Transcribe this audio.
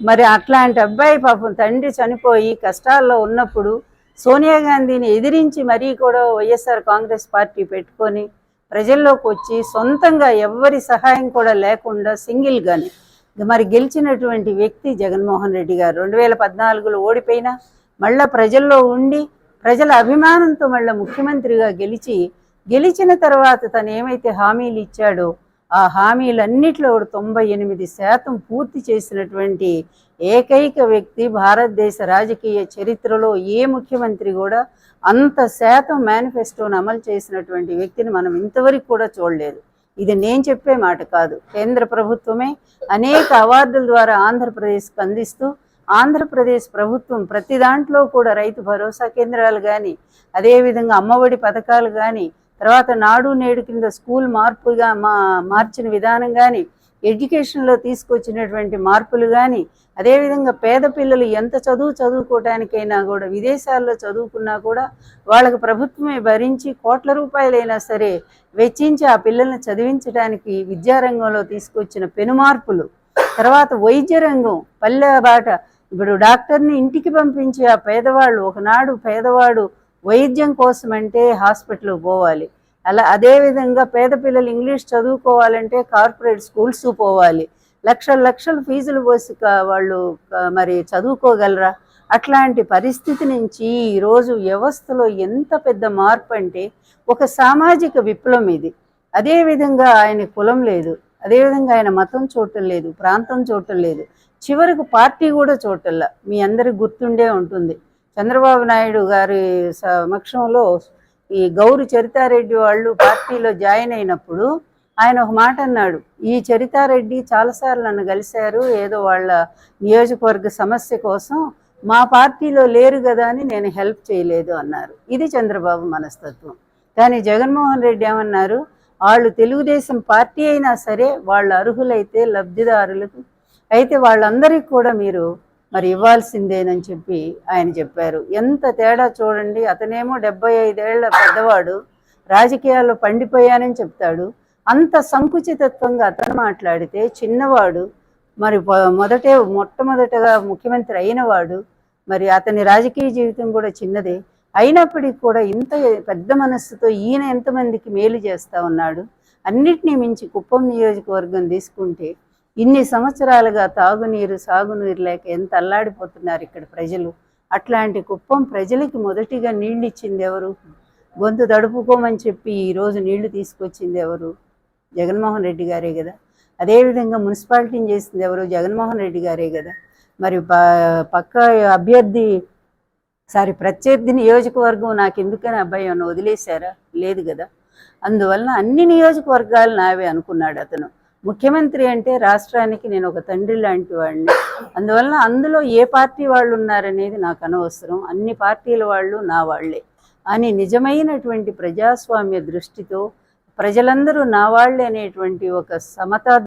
మరి అట్లాంటి అబ్బాయి పాపం తండ్రి చనిపోయి కష్టాల్లో ఉన్నప్పుడు సోనియా గాంధీని ఎదిరించి మరీ కూడా వైఎస్ఆర్ కాంగ్రెస్ పార్టీ పెట్టుకొని ప్రజల్లోకి వచ్చి సొంతంగా ఎవ్వరి సహాయం కూడా లేకుండా సింగిల్గానే మరి గెలిచినటువంటి వ్యక్తి జగన్మోహన్ రెడ్డి గారు. రెండు వేల పద్నాలుగులో ఓడిపోయినా మళ్ళా ప్రజల్లో ఉండి ప్రజల అభిమానంతో మళ్ళీ ముఖ్యమంత్రిగా గెలిచి గెలిచిన తర్వాత తను ఏమైతే హామీలు ఇచ్చాడో ఆ హామీలన్నిట్లో తొంభై ఎనిమిది శాతం పూర్తి చేసినటువంటి ఏకైక వ్యక్తి భారతదేశ రాజకీయ చరిత్రలో ఏ ముఖ్యమంత్రి కూడా అంత శాతం మేనిఫెస్టోను అమలు చేసినటువంటి వ్యక్తిని మనం ఇంతవరకు కూడా చూడలేదు. ఇది నేను చెప్పే మాట కాదు. కేంద్ర ప్రభుత్వమే అనేక అవార్డుల ద్వారా ఆంధ్రప్రదేశ్కి అందిస్తూ ఆంధ్రప్రదేశ్ ప్రభుత్వం ప్రతి దాంట్లో కూడా రైతు భరోసా కేంద్రాలు కానీ అదేవిధంగా అమ్మఒడి పథకాలు కానీ తర్వాత నాడు నేడు కింద స్కూల్ మార్పుగా మా మార్చిన విధానం కానీ ఎడ్యుకేషన్లో తీసుకొచ్చినటువంటి మార్పులు కానీ అదేవిధంగా పేద పిల్లలు ఎంత చదువు చదువుకోవటానికైనా కూడా విదేశాల్లో చదువుకున్నా కూడా వాళ్ళకు ప్రభుత్వమే భరించి కోట్ల రూపాయలైనా సరే వెచ్చించి ఆ పిల్లల్ని చదివించడానికి విద్యారంగంలో తీసుకొచ్చిన పెనుమార్పులు. తర్వాత వైద్య రంగం పల్లె బాట. ఇప్పుడు డాక్టర్ని ఇంటికి పంపించి ఆ పేదవాళ్ళు ఒకనాడు పేదవాడు వైద్యం కోసం అంటే హాస్పిటల్కి పోవాలి. అలా అదేవిధంగా పేద పిల్లలు ఇంగ్లీష్ చదువుకోవాలంటే కార్పొరేట్ స్కూల్స్ పోవాలి. లక్షల లక్షల ఫీజులు పోసి వాళ్ళు మరి చదువుకోగలరా? అట్లాంటి పరిస్థితి నుంచి ఈరోజు వ్యవస్థలో ఎంత పెద్ద మార్పు అంటే ఒక సామాజిక విప్లవం ఇది. అదేవిధంగా ఆయన కులం లేదు. అదేవిధంగా ఆయన మతం చూడటం లేదు. ప్రాంతం చూడటం లేదు. చివరకు పార్టీ కూడా చూడటంలా మీ అందరికి గుర్తుండే ఉంటుంది. చంద్రబాబు నాయుడు గారి సమక్షంలో ఈ గౌరు చరితారెడ్డి వాళ్ళు పార్టీలో జాయిన్ అయినప్పుడు ఆయన ఒక మాట అన్నాడు ఈ చరితారెడ్డి చాలాసార్లు నన్ను కలిశారు ఏదో వాళ్ళ నియోజకవర్గ సమస్య కోసం మా పార్టీలో లేరు కదా అని నేను హెల్ప్ చేయలేదు అన్నారు. ఇది చంద్రబాబు మనస్తత్వం. కానీ జగన్మోహన్ రెడ్డి ఏమన్నారు వాళ్ళు తెలుగుదేశం పార్టీ అయినా సరే వాళ్ళు అర్హులైతే లబ్ధిదారులకు అయితే వాళ్ళందరికీ కూడా మీరు మరి ఇవ్వాల్సిందేనని చెప్పి ఆయన చెప్పారు. ఎంత తేడా చూడండి అతనేమో డెబ్బై ఐదేళ్ళ పెద్దవాడు రాజకీయాల్లో పండిపోయానని చెప్తాడు. అంత సంకుచితత్వంగా అతను మాట్లాడితే చిన్నవాడు మరి మొదటే మొట్టమొదటగా ముఖ్యమంత్రి అయినవాడు మరి అతని రాజకీయ జీవితం కూడా చిన్నదే. అయినప్పటికీ కూడా ఇంత పెద్ద మనస్సుతో ఈయన ఎంతమందికి మేలు చేస్తా ఉన్నాడు అన్నిటినీ మించి కుప్పం నియోజకవర్గం తీసుకుంటే ఇన్ని సంవత్సరాలుగా తాగునీరు సాగునీరు లేక ఎంత అల్లాడిపోతున్నారు ఇక్కడ ప్రజలు. అట్లాంటి కుప్పం ప్రజలకి మొదటిగా నీళ్ళు ఇచ్చింది ఎవరు? గొంతు తడుపుకోమని చెప్పి ఈరోజు నీళ్ళు తీసుకొచ్చింది ఎవరు? జగన్మోహన్ రెడ్డి గారే కదా. అదేవిధంగా మున్సిపాలిటీని చేసింది ఎవరు? జగన్మోహన్ రెడ్డి గారే కదా. మరి ప- పక్క అభ్యర్థి సారీ ప్రత్యర్థి నియోజకవర్గం నాకు ఎందుకని అబ్బాయి ఏమన్నా వదిలేశారా? లేదు కదా. అందువలన అన్ని నియోజకవర్గాలు నావే అనుకున్నాడు అతను. ముఖ్యమంత్రి అంటే రాష్ట్రానికి నేను ఒక తండ్రి లాంటి వాడిని. అందువలన అందులో ఏ పార్టీ వాళ్ళు ఉన్నారనేది నాకు అనవసరం. అన్ని పార్టీల వాళ్ళు నా వాళ్ళే. అని నిజమైనటువంటి ప్రజాస్వామ్య దృష్టితో ప్రజలందరూ నా వాళ్ళే అనేటువంటి ఒక సమతా